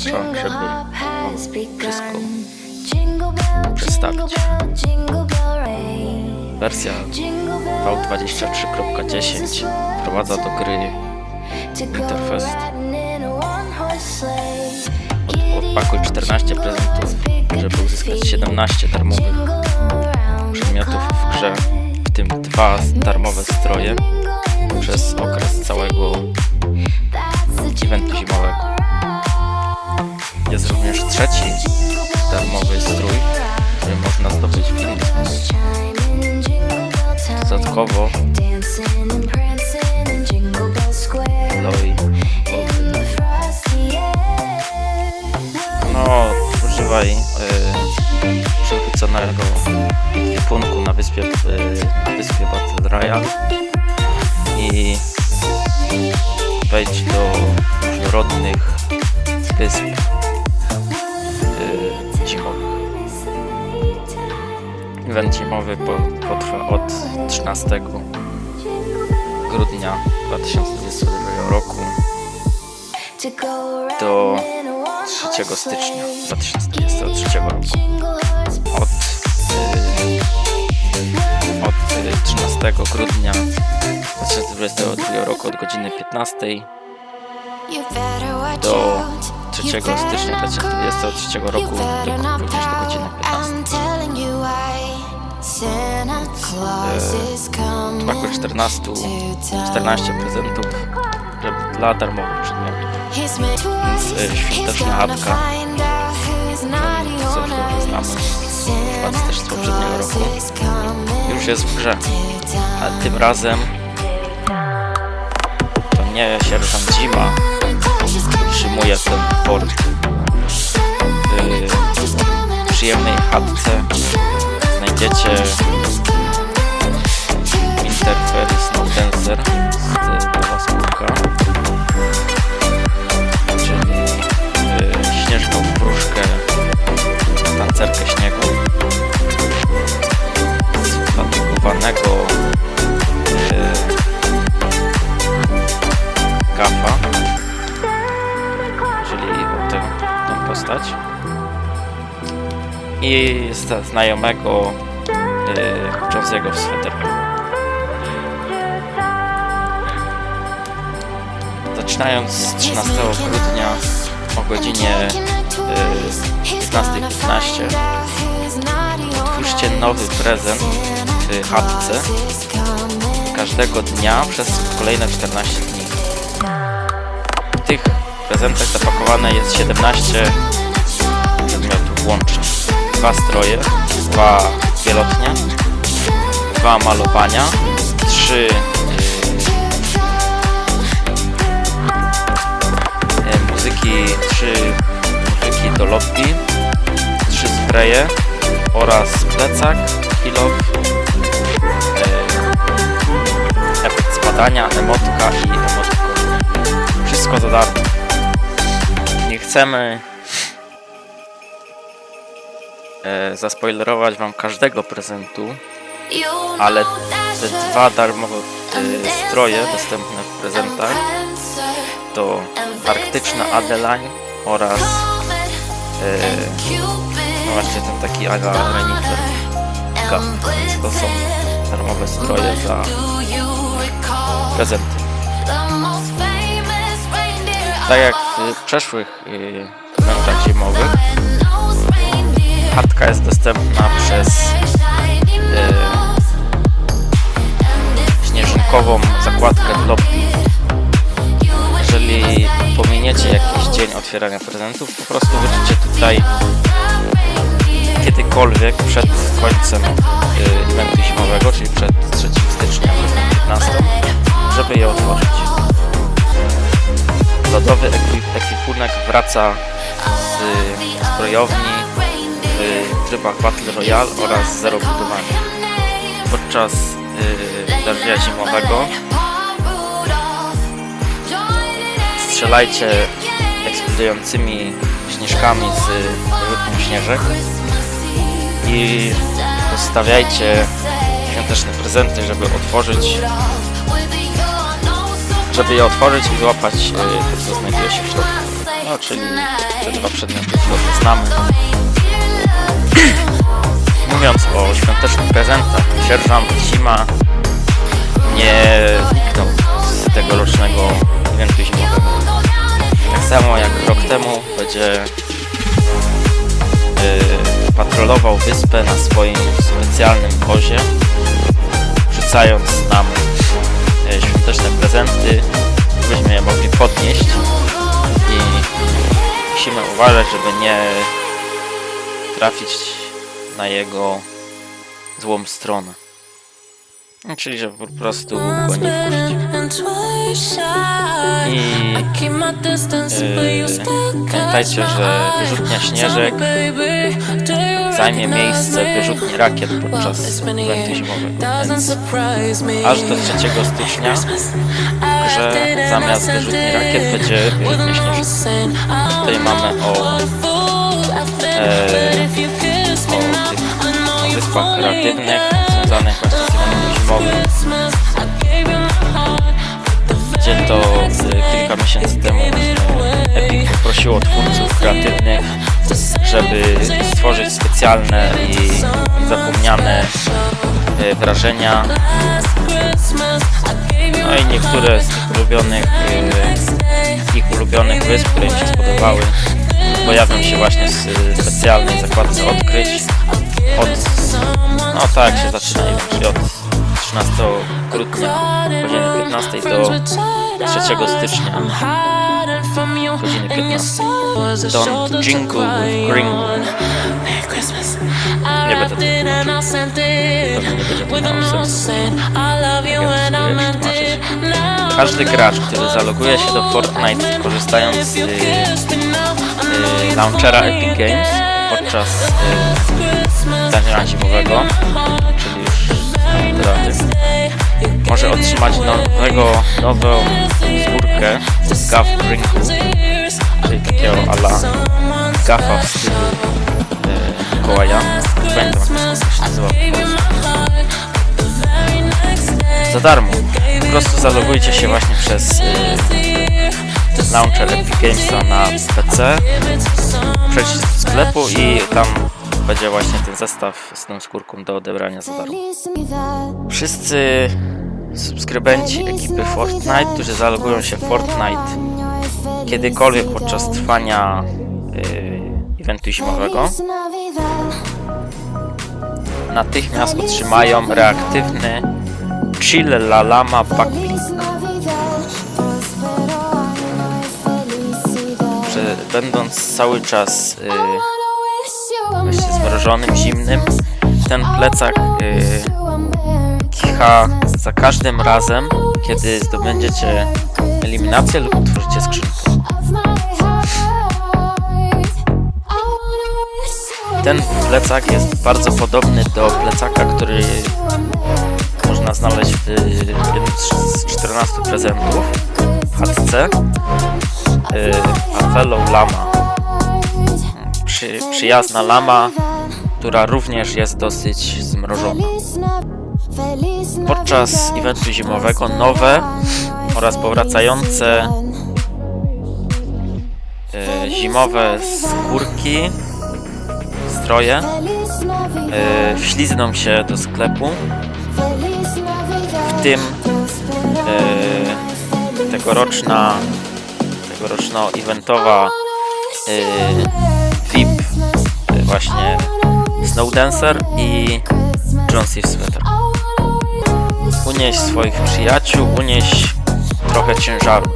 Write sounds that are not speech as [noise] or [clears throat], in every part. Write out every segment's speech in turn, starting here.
Jingle żeby wszystko przedstawić. wersja Jingle bell, V23.10 wprowadza do gry to go Winterfest. riding in a one-horse sleigh. Odpakuj 14 prezentów, żeby uzyskać 17 darmowych przedmiotów w grze, w tym dwa darmowe stroje przez okres całego eventu zimowego. Jest również trzeci darmowy strój, który można zdobyć w. Dodatkowo Loi No, używaj y, przechwyconego ekwipunku na wyspie, y, na wyspie Battle i wejdź do różnorodnych wysp Event zimowy po, potrwa od 13 grudnia 2022 roku do 3 stycznia 2023 roku. Od, y, od y, 13 grudnia 2022 roku od godziny 15 do 3 stycznia 2023 roku do, również do godziny 15. W smaku 14, 14 prezentów dla darmowych przedmiotów. Więc y, świąteczna chatka, co już znamy. z pasterstwa z poprzedniego roku, Już jest w grze, ale tym razem to nie sierżant Zima utrzymuje ten port w przyjemnej chatce znajdziecie Winterfell Snowdancer z Nowa Skórka. Czyli y, śnieżną wróżkę tancerkę śniegu. Sfatygowanego y, gafa. Czyli o tę, postać. I znajomego Jones'ego w sweterku zaczynając z 13 grudnia o godzinie y, 15.15 otwórzcie nowy prezent w chatce każdego dnia przez kolejne 14 dni. W tych prezentach zapakowane jest 17 przedmiotów łącznie. Dwa stroje, dwa wielotnie, dwa malowania, trzy y, y, muzyki, trzy muzyki do lobby, trzy spreje oraz plecak, kilof, y, efekt spadania, emotka i emotkon. Wszystko za darmo. Nie chcemy e, zaspoilerować wam każdego prezentu, ale te dwa darmowe e, stroje dostępne w prezentach to arktyczna Adeline oraz e, no właśnie ten taki ala Renifer to są darmowe stroje za prezenty. Tak jak w przeszłych y, eventach zimowych, chatka jest dostępna przez śnieżynkową zakładkę w lobby. Jeżeli pominiecie jakiś dzień otwierania prezentów, po prostu wrócicie tutaj kiedykolwiek przed końcem y, eventu zimowego, czyli przed 3 stycznia, godziną 15, żeby je otworzyć. Lodowy ekwi- ekwipunek wraca z zbrojowni w trybach Battle Royale oraz Zero budowania. Podczas y, wydarzenia zimowego strzelajcie eksplodującymi śnieżkami z wyrzutnią śnieżek i postawiajcie świąteczne prezenty, żeby otworzyć żeby je otworzyć i złapać e, to, co znajduje się w środku. No, czyli te dwa przedmioty, które znamy. [clears throat] Mówiąc o świątecznych prezentach, sierżant Zima nie zniknął z tegorocznego eventu zimowego. Tak samo jak rok temu będzie yy, patrolował wyspę na swoim specjalnym wozie, wrzucając nam yy, świąteczne prezenty, byśmy je mogli podnieść i musimy uważać, żeby nie trafić na jego złą stronę. No, Czyli, żeby po prostu go nie wkurzyć. I yy, pamiętajcie, że wyrzutnia śnieżek zajmie miejsce wyrzutni rakiet podczas eventu zimowego. Więc aż do 3 stycznia że zamiast wyrzutni rakiet będzie wyrzutnia śnieżek. Tutaj mamy o, e, o tych o wyspach kreatywnych związanych właśnie zimowym, gdzie to e, kilka miesięcy temu Epic poprosiło twórców kreatywnych, żeby stworzyć specjalne i zapomniane e, wrażenia. No i niektóre z tych ulubionych, e, ich ulubionych wysp, które im się spodobały, pojawią się właśnie w specjalnej zakładce odkryć od, no tak się zaczyna, czyli od 13 grudnia godziny 15 do 3 stycznia godziny 15. Don't jingle with Gringle. Nie będę tego nie będzie to. Każdy gracz, który zaloguje się do Fortnite korzystając z y, y, launchera Epic Games podczas y, zimowego, czyli już tematy, może otrzymać nowego, nową skórkę Gaff Crinkle, czyli takiego ala gafa w stylu e, Mikołaja. Pamiętam jak. Za darmo. Po prostu zalogujcie się właśnie przez e, launcher Epic Gamesa na PC. Przejdźcie do sklepu i tam będzie właśnie ten zestaw z tą skórką do odebrania za darmo. Wszyscy subskrybenci ekipy Fortnite, którzy zalogują się w Fortnite kiedykolwiek podczas trwania yy, eventu zimowego, natychmiast otrzymają reaktywny Chill La Lama. Że będąc cały czas yy, właśnie zmrożonym, zimnym, ten plecak yy, kicha za każdym razem, kiedy zdobędziecie eliminację lub otworzycie skrzynkę. Ten plecak jest bardzo podobny do plecaka, który można znaleźć w jednym z 14 prezentów w chatce. Yy, a fellow lama. Przy, przyjazna lama, która również jest dosyć zmrożona. Podczas eventu zimowego nowe oraz powracające e, zimowe skórki, stroje e, wślizną się do sklepu, w tym e, tegoroczna tegoroczno eventowa VIP e, właśnie Snowdancer i John Steve Sweater. Unieś swoich przyjaciół, unieś trochę ciężaru.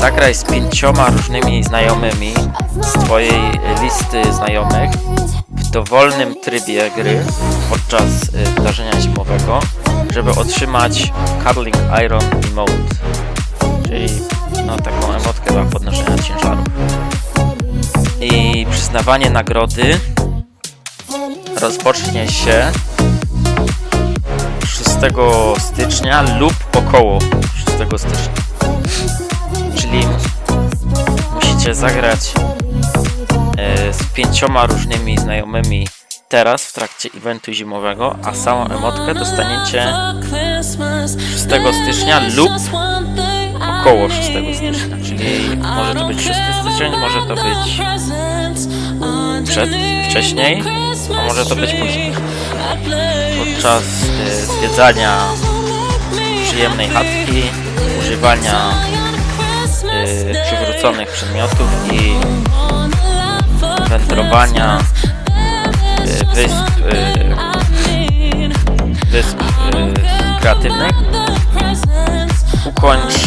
Zagraj z pięcioma różnymi znajomymi z twojej listy znajomych w dowolnym trybie gry podczas y, wydarzenia zimowego, żeby otrzymać Curling Iron Emote, czyli no, taką emotkę dla podnoszenia ciężaru. Przyznawanie nagrody rozpocznie się 6 stycznia lub około 6 stycznia. Czyli musicie zagrać e, z pięcioma różnymi znajomymi teraz w trakcie eventu zimowego, a samą emotkę dostaniecie 6 stycznia lub około 6 stycznia, czyli może to być 6 styczeń, może to być przed, wcześniej, a może to być później. Podczas e, zwiedzania przyjemnej chatki, używania e, przywróconych przedmiotów i wędrowania e, wysp, wysp kreatywnych ukończ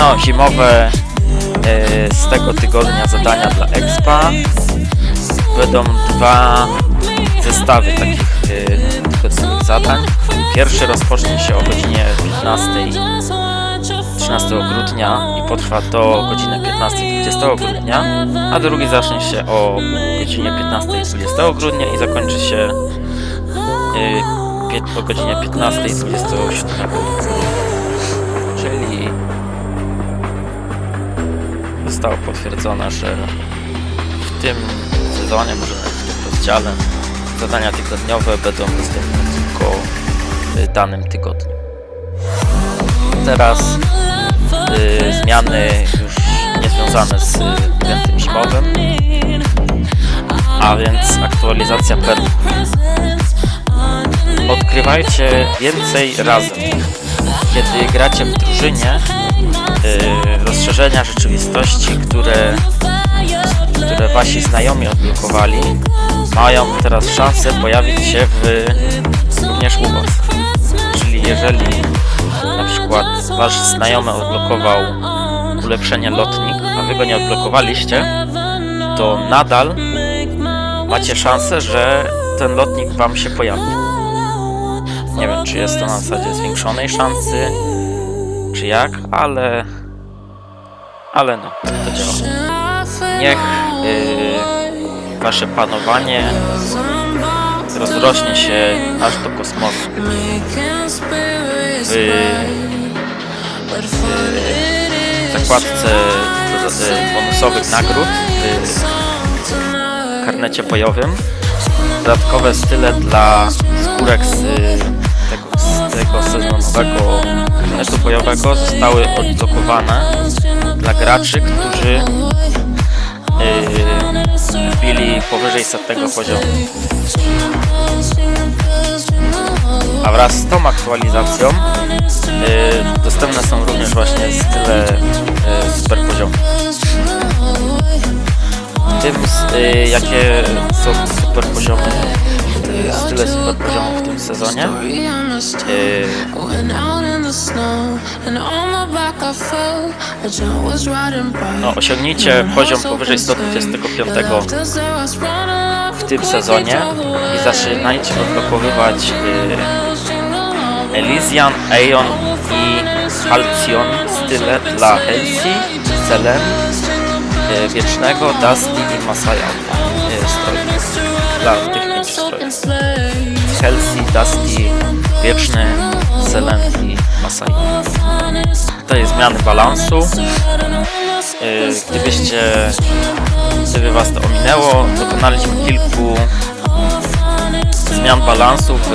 no, zimowe e, z tego tygodnia zadania dla Expa. Będą dwa zestawy takich tygodniowych zadań. Pierwszy rozpocznie się o godzinie 15 13 grudnia i potrwa do godziny 15-20 grudnia, a drugi zacznie się o godzinie 15-20 grudnia i zakończy się y, o godzinie 15-27 grudnia. Zostało potwierdzone, że w tym sezonie, może w tym rozdziale, zadania tygodniowe będą dostępne tylko w danym tygodniu. Teraz y, zmiany już niezwiązane z eventem zimowym, a więc aktualizacja per. Odkrywajcie więcej razem. Kiedy gracie w drużynie, rozszerzenia rzeczywistości, które, które wasi znajomi odblokowali, mają teraz szansę pojawić się w, również u was. Czyli jeżeli na przykład wasz znajomy odblokował ulepszenie lotnik, a wy go nie odblokowaliście, to nadal macie szansę, że ten lotnik wam się pojawi. Nie wiem, czy jest to na zasadzie zwiększonej szansy, czy jak, ale... Ale no, to działa. Niech yy, wasze panowanie rozrośnie się aż do kosmosu. W, w zakładce y, bonusowych nagród w karnecie bojowym dodatkowe style dla skórek z tego, sezonowego karnetu bojowego zostały odblokowane dla graczy, którzy y, wbili powyżej setnego poziomu. A wraz z tą aktualizacją y, dostępne są również właśnie style y, super poziomu. Tym, s- y, jakie są super poziomy, y, style super poziomu w tym sezonie. Y, no, osiągnijcie poziom powyżej 125 w tym sezonie i zaczynajcie odblokowywać y, Elysian, Aeon i Halcyon style dla Helsi, Selene, y, Wiecznego, Dusty i Masaya. Dla tych Helsi, Dusty, Wieczny, Selene i Masai. Tutaj zmiany balansu. Y, Gdybyście, gdyby was to ominęło, dokonaliśmy kilku zmian balansu w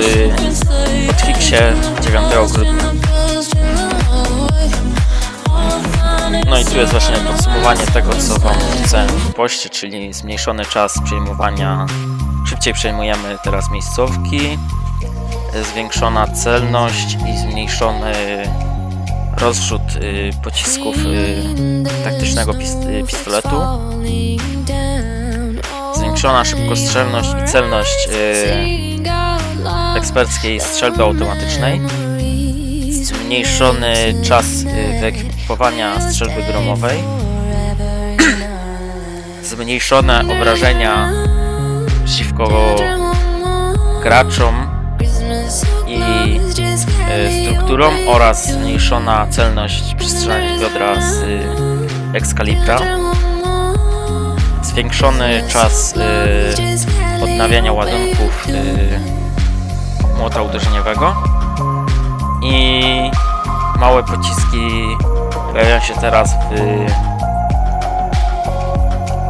hotfixie 9 grudnia. No i tu jest właśnie podsumowanie tego, co wam wrzucałem w poście, czyli zmniejszony czas przejmowania, przejmujemy teraz miejscówki, zwiększona celność i zmniejszony rozrzut y, pocisków y, taktycznego y, pistoletu, zwiększona szybkostrzelność i celność eksperckiej strzelby automatycznej, zmniejszony czas wyekwipowania strzelby gromowej, [clears throat] zmniejszone obrażenia przeciwko graczom i y, strukturą oraz zmniejszona celność przestrzelania wiodra z Excalibra, zwiększony czas y, odnawiania ładunków y, młota uderzeniowego i małe pociski pojawiają się teraz w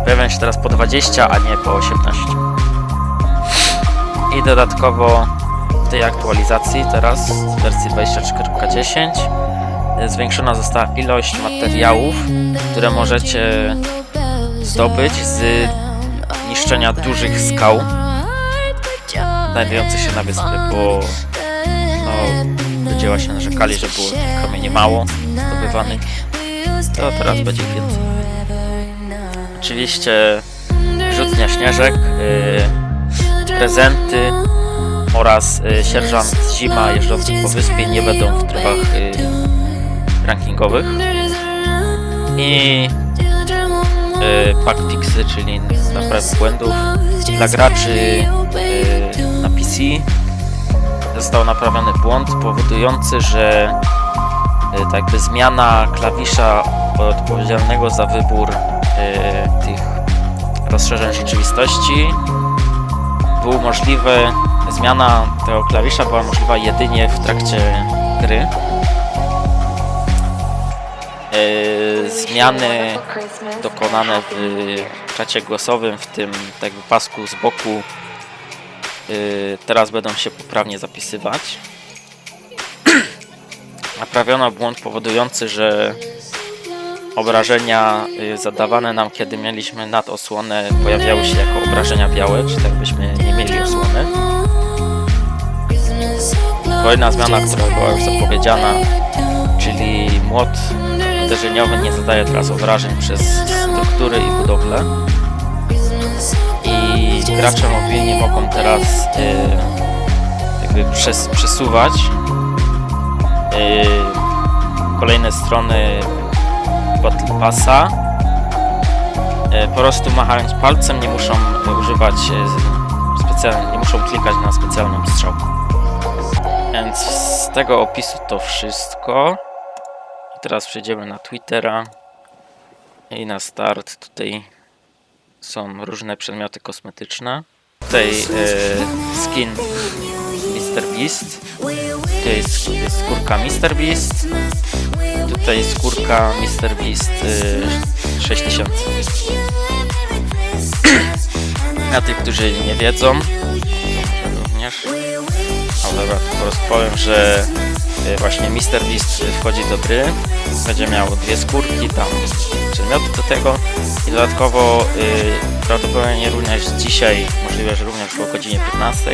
pojawiają się teraz po 20, a nie po 18. I dodatkowo w tej aktualizacji teraz w wersji 23.10 e, zwiększona została ilość materiałów, które możecie zdobyć z niszczenia dużych skał znajdujących się na wyspie, bo no, ludzie się narzekali, że było tych kamieni mało zdobywanych, to teraz będzie więcej. Oczywiście rzutnia śnieżek, y, prezenty oraz y, sierżant Zima jeżdżący po wyspie nie będą w trybach y, rankingowych. I y, pack fixy, czyli naprawy błędów dla graczy na PC został naprawiony błąd powodujący, że tak jakby zmiana klawisza odpowiedzialnego za wybór tych rozszerzeń rzeczywistości był możliwy, zmiana tego klawisza była możliwa jedynie w trakcie gry. Y, zmiany dokonane w czacie głosowym, w tym tak pasku z boku, y, teraz będą się poprawnie zapisywać. [clears throat] Naprawiono błąd powodujący, że obrażenia y, zadawane nam, kiedy mieliśmy nadosłonę, pojawiały się jako obrażenia białe, czy tak byśmy nie mieli osłony. Kolejna zmiana, która była już zapowiedziana, czyli młot uderzeniowy nie zadaje teraz obrażeń przez struktury i budowle. I gracze mobilni mogą teraz y, jakby przes, przesuwać y, kolejne strony Battle Passa. Y, po prostu machając palcem nie muszą używać y, specjalnie, nie muszą klikać na specjalną strzałkę. Więc z tego opisu to wszystko. Teraz przejdziemy na Twittera. I na start tutaj są różne przedmioty kosmetyczne. Tutaj e, skin Mr. Beast. Tutaj jest, jest skórka Mr. Beast. Tutaj skórka Mr. Beast e, 6000. Na tych, którzy nie wiedzą, również. O dobra, to po prostu powiem, że y, właśnie Mr. Beast wchodzi do gry, będzie miał dwie skórki, tam przedmioty do tego i dodatkowo y, prawdopodobnie również dzisiaj, możliwe, że również po godzinie 15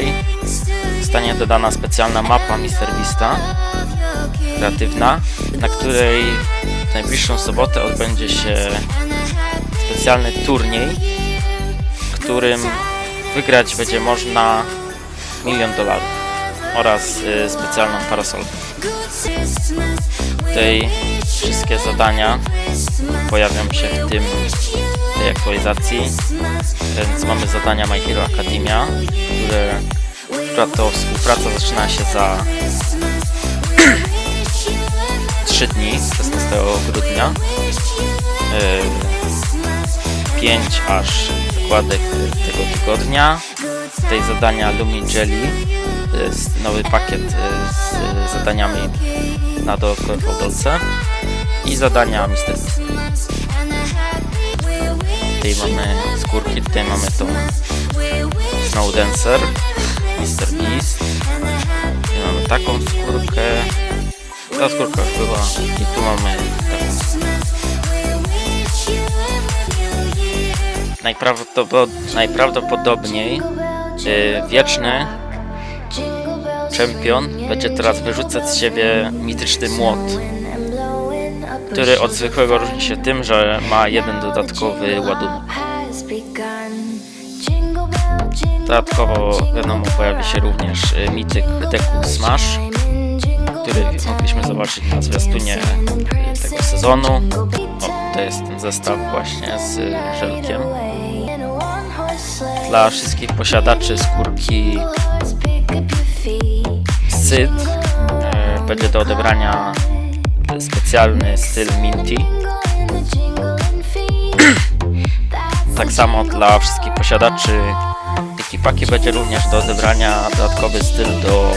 zostanie dodana specjalna mapa Mr. Beasta kreatywna, na której w najbliższą sobotę odbędzie się specjalny turniej, w którym wygrać będzie można milion dolarów oraz y, specjalną parasolkę. Tutaj wszystkie zadania pojawią się w tym tej aktualizacji, więc mamy zadania My Hero Academia, które, która to współpraca zaczyna się za 3 dni, 16 grudnia. 5 aż zakładek tego tygodnia. Tutaj zadania Lumi Jelly jest nowy pakiet y, z zadaniami na fałdolce i zadania. Beast. Tutaj mamy skórki, tutaj mamy tą Snow Dancer, Mr. Beast. Tutaj mamy taką skórkę. Ta skórka była i tu mamy. Najprawdopod- najprawdopodobniej y, wieczny czempion będzie teraz wyrzucać z siebie mityczny młot, który od zwykłego różni się tym, że ma jeden dodatkowy ładunek. Dodatkowo wiadomo pojawi się również y, mityk Deku Smash, który mogliśmy zobaczyć na zwiastunie y, tego sezonu. O, to jest ten zestaw właśnie z żelkiem. Dla wszystkich posiadaczy skórki Syd e, będzie do odebrania specjalny styl Minty. [clears throat] Tak samo dla wszystkich posiadaczy ekipaki będzie również do odebrania dodatkowy styl do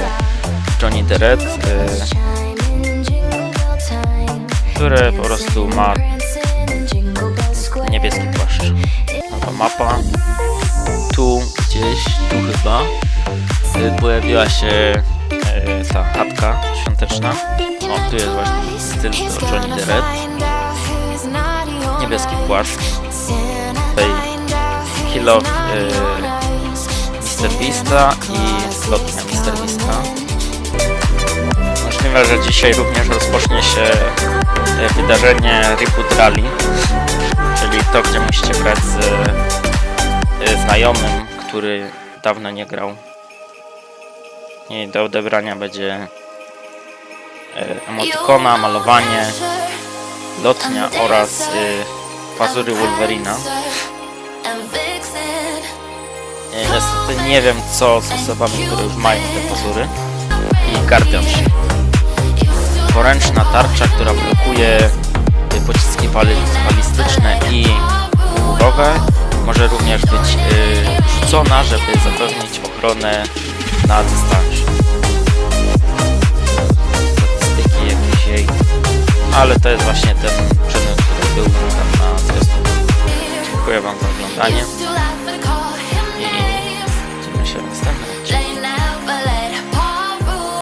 Johnny the Red. e, które po prostu ma niebieski płaszcz. Nowa mapa. Tu gdzieś, tu chyba, y, pojawiła się y, ta chatka świąteczna. O, tu jest właśnie styl do Johnny the Red. Niebieski płaszcz. Tutaj Kill of y, Mr. I lotnia Mr. Beasta. Możliwe, że dzisiaj również rozpocznie się e, wydarzenie Reboot Rally, czyli to, gdzie musicie grać z e, znajomym, który dawno nie grał. I do odebrania będzie e, emotykona, malowanie, lotnia oraz pazury Wolverina. Niestety nie wiem co z osobami, które już mają te pazury. I Guardianship. Poręczna tarcza, która blokuje pociski bali- balistyczne i wybuchowe. Może również być y, rzucona, żeby zapewnić ochronę na dystansie. Statystyki jakieś jej. Ale to jest właśnie ten przedmiot, który był na zwiastunie. Dziękuję Wam za oglądanie.